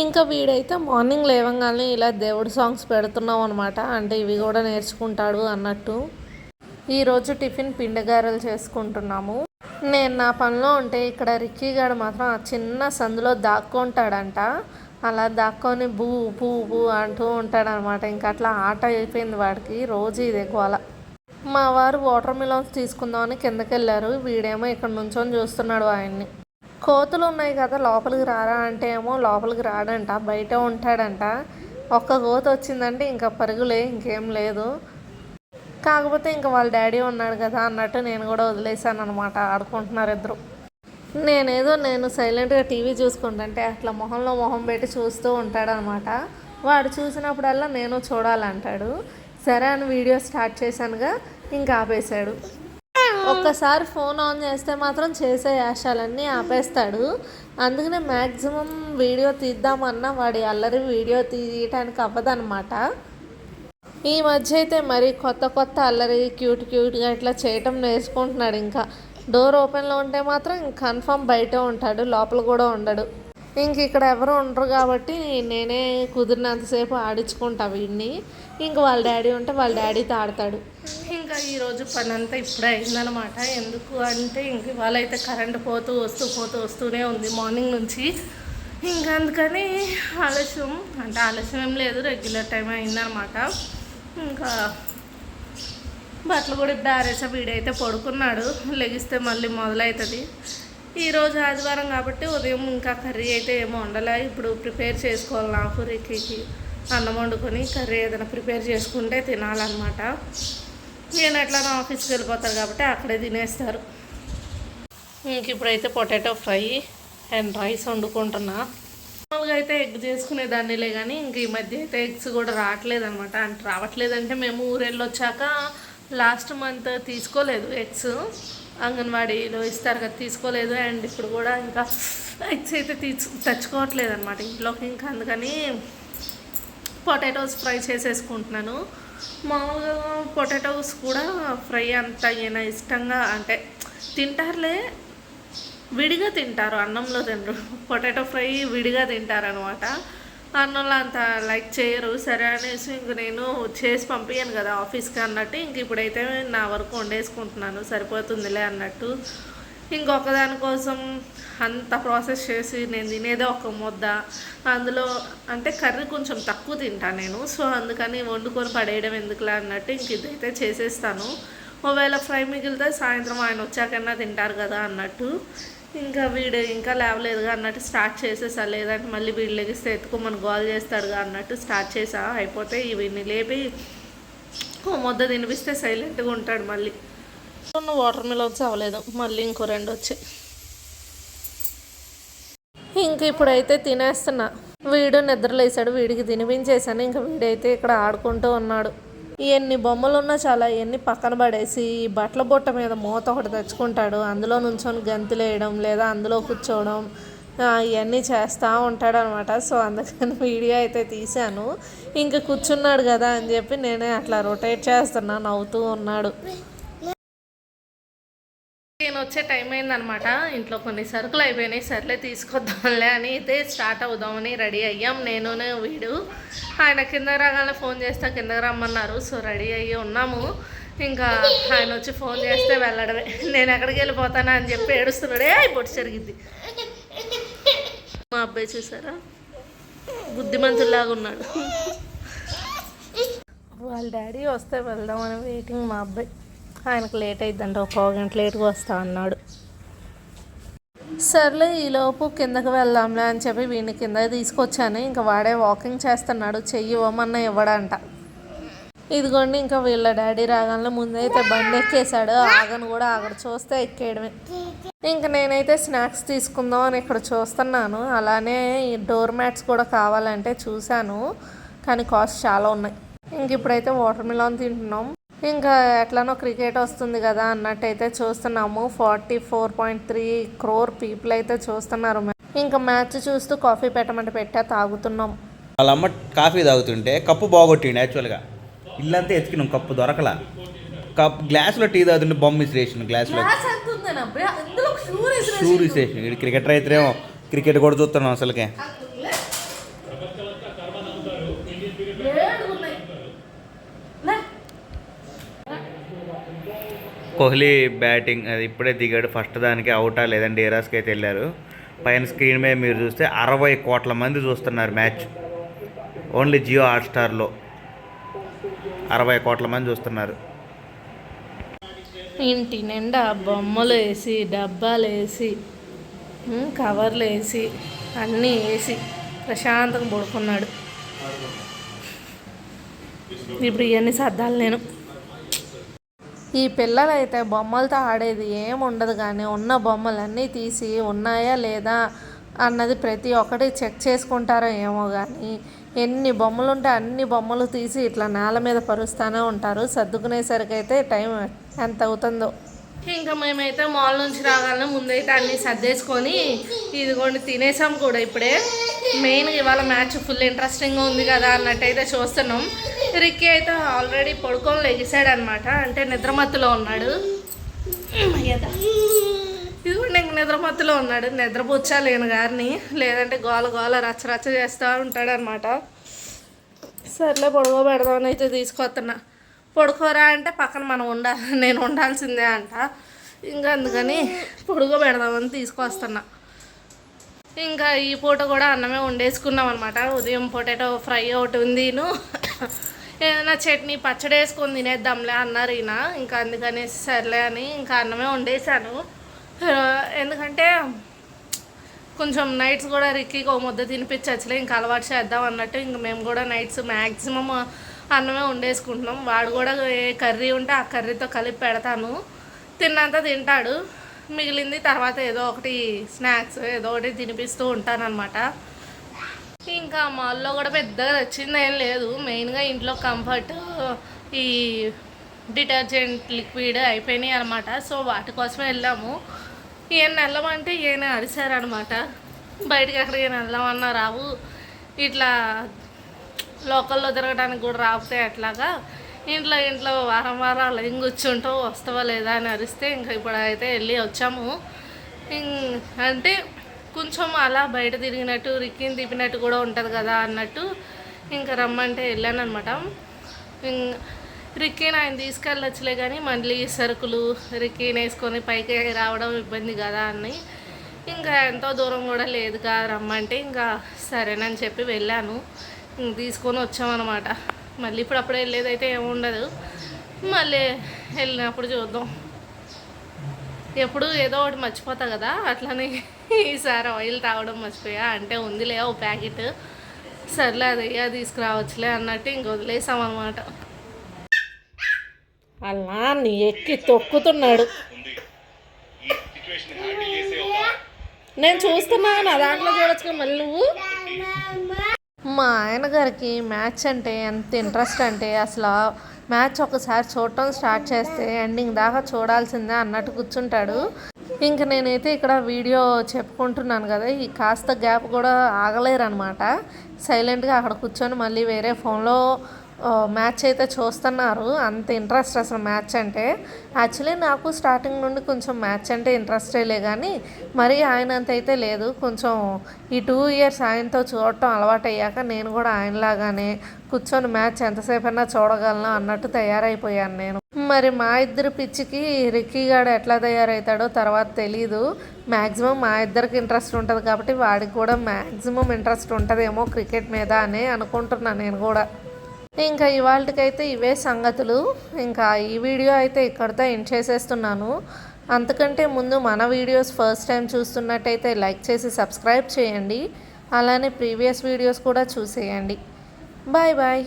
ఇంకా వీడైతే మార్నింగ్ లేవగానే ఇలా దేవుడి సాంగ్స్ పెడుతున్నాం అనమాట అంటే ఇవి కూడా నేర్చుకుంటాడు అన్నట్టు. ఈరోజు టిఫిన్ పిండిగారెలు చేసుకుంటున్నాము. నేను నా పనిలో ఉంటే ఇక్కడ రిక్కీ గారు మాత్రం ఆ చిన్న సందులో దాక్కుంటాడంట. అలా దాక్కొని బూ బూ బూ అంటూ ఉంటాడనమాట ఇంకా అట్లా ఆట అయిపోయింది వాడికి. రోజు ఇదే గోల. మా వారు వాటర్ మిలన్స్ తీసుకుందామని కిందకి వెళ్ళారు వీడేమో ఇక్కడ నుంచొని చూస్తున్నాడు ఆయన్ని. కోతులు ఉన్నాయి కదా లోపలికి రారా అంటే ఏమో లోపలికి రాడంట బయట ఉంటాడంట. ఒక్క కోత వచ్చిందంటే ఇంకా పరుగులే ఇంకేం లేదు. కాకపోతే ఇంకా వాళ్ళ డాడీ ఉన్నాడు కదా అన్నట్టు నేను కూడా వదిలేసాను అనమాట ఆడుకుంటున్నారు ఇద్దరు. నేనేదో నేను సైలెంట్గా టీవీ చూసుకుంటుంటే అట్లా మొహంలో మొహం పెట్టి చూస్తూ ఉంటాడనమాట వాడు చూసినప్పుడల్లా నేను చూడాలంటాడు. సరే అని వీడియో స్టార్ట్ చేశానుగా ఇంకా ఆపేశాడు. ఒక్కసారి ఫోన్ ఆన్ చేస్తే మాత్రం చేసే యాషాలన్నీ ఆపేస్తాడు. అందుకనే మ్యాక్సిమం వీడియో తీద్దామన్నా వాడి అల్లరి వీడియో తీయటానికి అవ్వదనమాట ఈ మధ్య అయితే మరి కొత్త కొత్త అల్లరి క్యూట్ క్యూట్గా ఇట్లా చేయటం నేర్చుకుంటున్నాడు ఇంకా. డోర్ ఓపెన్లో ఉంటే మాత్రం కన్ఫర్మ్ బయట ఉంటాడు లోపల కూడా ఉండడు. ఇంక ఇక్కడ ఎవరు ఉండరు కాబట్టి నేనే కుదిరినంతసేపు ఆడించుకుంటా వీడిని. ఇంక వాళ్ళ డాడీ ఉంటే వాళ్ళ డాడీతో ఆడతాడు ఇంకా ఈరోజు పని అంతా ఇప్పుడే అయిందనమాట ఎందుకు అంటే ఇంక ఇవాళ కరెంట్ పోతూ వస్తూ పోతూ వస్తూనే ఉంది మార్నింగ్ నుంచి. ఇంకా అందుకని ఆలస్యం అంటే ఆలస్యం ఏం లేదు రెగ్యులర్ టైం అయిందనమాట ఇంకా బట్టలు కూడా ఇప్పుడు ఆరేసా వీడైతే పడుకున్నాడు. లెగిస్తే మళ్ళీ మొదలవుతుంది ఈరోజు ఆదివారం కాబట్టి ఉదయం ఇంకా కర్రీ అయితే ఏమో వండలే. ఇప్పుడు ప్రిపేర్ చేసుకోవాలి నాకు రిక్కీకి అన్నం వండుకొని కర్రీ ఏదైనా ప్రిపేర్ చేసుకుంటే తినాలన్నమాట. నేను ఎట్లా నా ఆఫీస్కి వెళ్ళిపోతారు కాబట్టి అక్కడే తినేస్తారు. ఇంక ఇప్పుడైతే పొటాటో ఫ్రై అండ్ రైస్ వండుకుంటున్నా. మామూలుగా అయితే ఎగ్ చేసుకునేదాన్నిలే కానీ ఇంక ఈ మధ్య అయితే ఎగ్స్ కూడా రావట్లేదు అనమాట అంటే రావట్లేదంటే మేము ఊరెళ్ళొచ్చాక లాస్ట్ మంత్ తీసుకోలేదు ఎగ్స్. అంగన్వాడీలో ఇస్తారు కదా తీసుకోలేదు. అండ్ ఇప్పుడు కూడా ఇంకా ఎగ్స్ అయితే తీసు తెచ్చుకోవట్లేదు అనమాట ఇంట్లోకి. ఇంకా అందుకని పొటాటోస్ ఫ్రై చేసేసుకుంటున్నాను. మామూలుగా పొటాటోస్ కూడా ఫ్రై అంత ఏమైనా ఇష్టంగా అంటే తింటారులే. విడిగా తింటారు అన్నంలో తినరు పొటాటో ఫ్రై విడిగా తింటారు అనమాట అంత లైక్ చేయరు. సరే అనేసి ఇంక నేను చేసి పంపించాను కదా ఆఫీస్కి అన్నట్టు. ఇంక ఇప్పుడైతే నా వరకు వండేసుకుంటున్నాను. సరిపోతుందిలే అన్నట్టు. ఇంకొక దానికోసం అంత ప్రాసెస్ చేసి నేను తినేదే ఒక ముద్ద. అందులో అంటే కర్రీ కొంచెం తక్కువ తింటాను నేను. సో అందుకని వండుకొని పడేయడం ఎందుకులే అన్నట్టు ఇంక ఇదైతే చేసేస్తాను. ఒకవేళ ఫ్రై మిగిలితే సాయంత్రం ఆయన వచ్చాకన్నా తింటారు కదా అన్నట్టు. ఇంకా వీడు ఇంకా లేవలేదుగా అన్నట్టు స్టార్ట్ చేసేసా. లేదంటే మళ్ళీ వీడు లెగిస్తే ఎత్తుకోమని గోల్ చేస్తాడుగా అన్నట్టు స్టార్ట్ చేసా. అయిపోతే వీడిని లేపి ఓ మొద్ద తినిపిస్తే సైలెంట్గా ఉంటాడు మళ్ళీ. వాటర్ మిలన్స్ అవ్వలేదు. మళ్ళీ ఇంకో రెండు వచ్చాయి. ఇంక ఇప్పుడైతే తినేస్తున్నా. వీడు నిద్రలేసాడు వీడికి తినిపించేసాను ఇంకా వీడైతే ఇక్కడ ఆడుకుంటూ ఉన్నాడు. ఎన్ని బొమ్మలు ఉన్నా చాలా ఎన్ని పక్కన పడేసి ఈ బట్టల బుట్ట మీద మూత ఒకటి తెచ్చుకుంటాడు. అందులో నుంచొని గంతులేయడం లేదా అందులో కూర్చోవడం ఇవన్నీ చేస్తూ ఉంటాడు అనమాట సో అందుకని వీడియో అయితే తీశాను. ఇంకా కూర్చున్నాడు కదా అని చెప్పి నేనే అట్లా రొటేట్ చేస్తున్నా నవ్వుతూ ఉన్నాడు. వచ్చే టైం అయిందనమాట ఇంట్లో కొన్ని సరుకులు అయిపోయినాయి. సర్లే తీసుకొద్దాంలే అని అయితే స్టార్ట్ అవుదామని రెడీ అయ్యాం. నేను వీడు. ఆయన కింద రాగానే ఫోన్ చేస్తే కిందకి రమ్మన్నారు. సో రెడీ అయ్యి ఉన్నాము. ఇంకా ఆయన వచ్చి ఫోన్ చేస్తే వెళ్ళడమే. నేను ఎక్కడికి వెళ్ళిపోతానా అని చెప్పి ఏడుస్తున్నాడే. ఏ జరిగింది మా అబ్బాయి చూసారా? బుద్ధిమంతుల్లాగా ఉన్నాడు వాళ్ళ డాడీ వస్తే వెళ్దామని వెయిటింగ్ మా అబ్బాయి. ఆయనకు లేట్ అయిద్దంట ఒక గంట లేట్గా వస్తా అన్నాడు. సర్లే ఈలోపు కిందకి వెళ్దాంలే అని చెప్పి వీడిని కిందకి తీసుకొచ్చాను. ఇంకా వాడే వాకింగ్ చేస్తున్నాడు చెయ్యి ఇవ్వమన్నా ఇవ్వడంట. ఇదిగోండి ఇంకా వీళ్ళ డాడీ రాగానే ముందైతే బండి ఎక్కేశాడు. ఆగను కూడా ఆగడు చూస్తే ఎక్కేయడమే. ఇంకా నేనైతే స్నాక్స్ తీసుకుందాం అని ఇక్కడ చూస్తున్నాను. అలానే ఈ డోర్ మ్యాట్స్ కూడా కావాలంటే చూశాను కానీ కాస్ట్ చాలా ఉన్నాయి. ఇంక ఇప్పుడైతే వాటర్ మిలాన్ తింటున్నాం. ఇంకా ఎట్లనో క్రికెట్ వస్తుంది కదా అన్నట్టయితే చూస్తున్నాము. Forty four point three crore people అయితే చూస్తున్నారు ఇంకా మ్యాచ్ చూస్తూ కాఫీ పెట్టమంటే పెట్టా తాగుతున్నాం. వాళ్ళ అమ్మ కాఫీ తాగుతుంటే కప్పు బాగొట్టిండు యాక్చువల్గా. ఇల్లంతా ఎతికినాం కప్పు దొరకలా. కప్ గ్లాస్లో టీ తాగుతుంటే బొమ్మ విసిరేసిన గ్లాస్లో షూ విసిరేసిన ఇక్కడ క్రికెటర్ అయితేనేమో క్రికెట్ కూడా చూస్తున్నాం అసలుకే. కోహ్లీ బ్యాటింగ్ అది ఇప్పుడే దిగాడు. ఫస్ట్ దానికి అవుటా లేదంటే డేరాస్కి అయితే వెళ్ళారు. పైన స్క్రీన్ మీద మీరు చూస్తే అరవై కోట్ల మంది చూస్తున్నారు మ్యాచ్. ఓన్లీ జియో హాట్స్టార్లో అరవై కోట్ల మంది చూస్తున్నారు. ఇంటి నిండా బొమ్మలు వేసి డబ్బాలు వేసి కవర్లు వేసి అన్నీ వేసి ప్రశాంతంగా పడుకున్నాడు. ఇప్పుడు ఇవన్నీ సర్దాలి నేను. ఈ పిల్లలు అయితే బొమ్మలతో ఆడేది ఏం ఉండదు కానీ ఉన్న బొమ్మలన్నీ తీసి ఉన్నాయా లేదా అన్నది ప్రతి ఒక్కటి చెక్ చేసుకుంటారో ఏమో కానీ ఎన్ని బొమ్మలు ఉంటే అన్ని బొమ్మలు తీసి ఇట్లా నేల మీద పరుస్తూనే ఉంటారు. సర్దుకునేసరికి అయితే టైం ఎంత అవుతుందో ఇంకా మేమైతే మాల్ నుంచి రాగానే ముందైతే అన్నీ సర్దేసుకొని ఇదిగోండి తినేసాం కూడా ఇప్పుడే. మెయిన్ ఇవాళ మ్యాచ్ ఫుల్ ఇంట్రెస్టింగ్గా ఉంది కదా అన్నట్టయితే చూస్తున్నాం. రిక్కి అయితే ఆల్రెడీ పడుకొని లెగిసాడు అనమాట అంటే నిద్రమత్తులో ఉన్నాడు. ఇదిగోండి ఇంక నిద్రమత్తులో ఉన్నాడు. నిద్రపుచ్చా లేని గారిని. లేదంటే గోల గోల రచ్చ రచ్చ చేస్తూ ఉంటాడు అనమాట సర్లే పడుకోబెడదామని అయితే తీసుకొస్తున్నా. పడుకోరా అంటే పక్కన మనం ఉండాలి నేను ఉండాల్సిందే అంట. ఇంకా అందుకని పడుకోబెడదామని తీసుకొస్తున్నా. ఇంకా ఈ పూట కూడా అన్నమే వండేసుకున్నాం అనమాట ఉదయం పొటాటో ఫ్రై ఒకటి ఉందిను ఏదైనా చట్నీ పచ్చడి వేసుకొని తినేద్దాంలే అన్నారు ఈయన ఇంకా అందుకనేసి సర్లే అని ఇంకా అన్నమే వండేసాను ఎందుకంటే కొంచెం నైట్స్ కూడా రిక్కీకి ఓ ముద్ద తినిపించచ్చులే ఇంకా అలవాటు చేద్దాం అన్నట్టు ఇంక మేము కూడా నైట్స్ మ్యాక్సిమం అన్నమే వండేసుకుంటున్నాం. వాడు కూడా ఏ కర్రీ ఉంటే ఆ కర్రీతో కలిపి పెడతాను. తిన్నంత తింటాడు. మిగిలింది తర్వాత ఏదో ఒకటి స్నాక్స్ ఏదో ఒకటి తినిపిస్తూ ఉంటానన్నమాట. ఇంకా మాల్లో కూడా పెద్దగా తెచ్చింది ఏం లేదు. మెయిన్గా ఇంట్లో కంఫర్ట్ ఈ డిటర్జెంట్ లిక్విడ్ అయిపోయినాయి అనమాట సో వాటి కోసమే వెళ్ళాము. ఈయన వెళ్ళమంటే ఈయన అరిశారనమాట బయటికి ఎక్కడికి వెళ్ళమన్నా రావు. ఇట్లా లోకల్లో తిరగడానికి కూడా రాకపోతే అట్లాగా ఇంట్లో ఇంట్లో వారం వారాలు ఏం కూర్చుంటావు? వస్తావా లేదా అని అరిస్తే ఇంకా ఇప్పుడు అయితే వెళ్ళి వచ్చాము. అంటే కొంచెం అలా బయట తిరిగినట్టు రిక్కిని తిప్పినట్టు కూడా ఉంటుంది కదా అన్నట్టు ఇంకా రమ్మంటే వెళ్ళాను అనమాట రిక్కీని ఆయన తీసుకెళ్ళొచ్చులే కానీ మళ్ళీ సరుకులు రిక్కీని వేసుకొని పైకి రావడం ఇబ్బంది కదా అని. ఇంకా ఎంతో దూరం కూడా లేదు కదా రమ్మంటే ఇంకా సరేనని చెప్పి వెళ్ళాను. తీసుకొని వచ్చామన్నమాట. మళ్ళీ ఇప్పుడు అప్పుడు వెళ్ళేదైతే ఏముండదు. మళ్ళీ వెళ్ళినప్పుడు చూద్దాం. ఎప్పుడు ఏదో ఒకటి మర్చిపోతా కదా అట్లనే ఈసారి ఆయిల్ తాగడం మర్చిపోయా. అంటే ఉందిలే ఓ ప్యాకెట్. సర్లే అది అది తీసుకురావచ్చులే అన్నట్టు ఇంక వదిలేసాం అనమాట అలా నీ ఎక్కి తొక్కుతున్నాడు. నేను చూస్తున్నా నా దాంట్లో చూడొచ్చు మళ్ళీ నువ్వు? మా ఆయన గారికి మ్యాచ్ అంటే ఎంత ఇంట్రెస్ట్ అంటే అసలు మ్యాచ్ ఒకసారి చూడటం స్టార్ట్ చేస్తే ఎండింగ్ దాకా చూడాల్సిందే అన్నట్టు కూర్చుంటాడు. ఇంక నేనైతే ఇక్కడ వీడియో చెప్పుకుంటున్నాను కదా ఈ కాస్త గ్యాప్ కూడా ఆగలేరు అనమాట సైలెంట్గా అక్కడ కూర్చొని మళ్ళీ వేరే ఫోన్లో మ్యాచ్ అయితే చూస్తున్నారు. అంత ఇంట్రెస్ట్ అసలు మ్యాచ్ అంటే. యాక్చువల్లీ నాకు స్టార్టింగ్ నుండి కొంచెం మ్యాచ్ అంటే ఇంట్రెస్టేలే కానీ మరి ఆయన అంత అయితే లేదు. కొంచెం ఈ టూ ఇయర్స్ ఆయనతో చూడటం అలవాటు అయ్యాక నేను కూడా ఆయనలాగానే కూర్చొని మ్యాచ్ ఎంతసేపు అయినా చూడగలను అన్నట్టు తయారైపోయాను నేను. మరి మా ఇద్దరి పిచ్చికి రిక్కీ గాడు ఎట్లా తయారవుతాడో తర్వాత తెలీదు. మ్యాక్సిమం మా ఇద్దరికి ఇంట్రెస్ట్ ఉంటుంది కాబట్టి వాడికి కూడా మ్యాక్సిమం ఇంట్రెస్ట్ ఉంటుందేమో క్రికెట్ మీద అని అనుకుంటున్నాను నేను కూడా. ఇంకా ఇవాళకైతే ఇవే సంగతులు. ఇంకా ఈ వీడియో అయితే ఇక్కడితో ఎండ్ చేసేస్తున్నాను. అంతకంటే ముందు మన వీడియోస్ ఫస్ట్ టైం చూస్తున్నట్టయితే లైక్ చేసి సబ్స్క్రైబ్ చేయండి. అలానే ప్రీవియస్ వీడియోస్ కూడా చూసేయండి. Bye bye.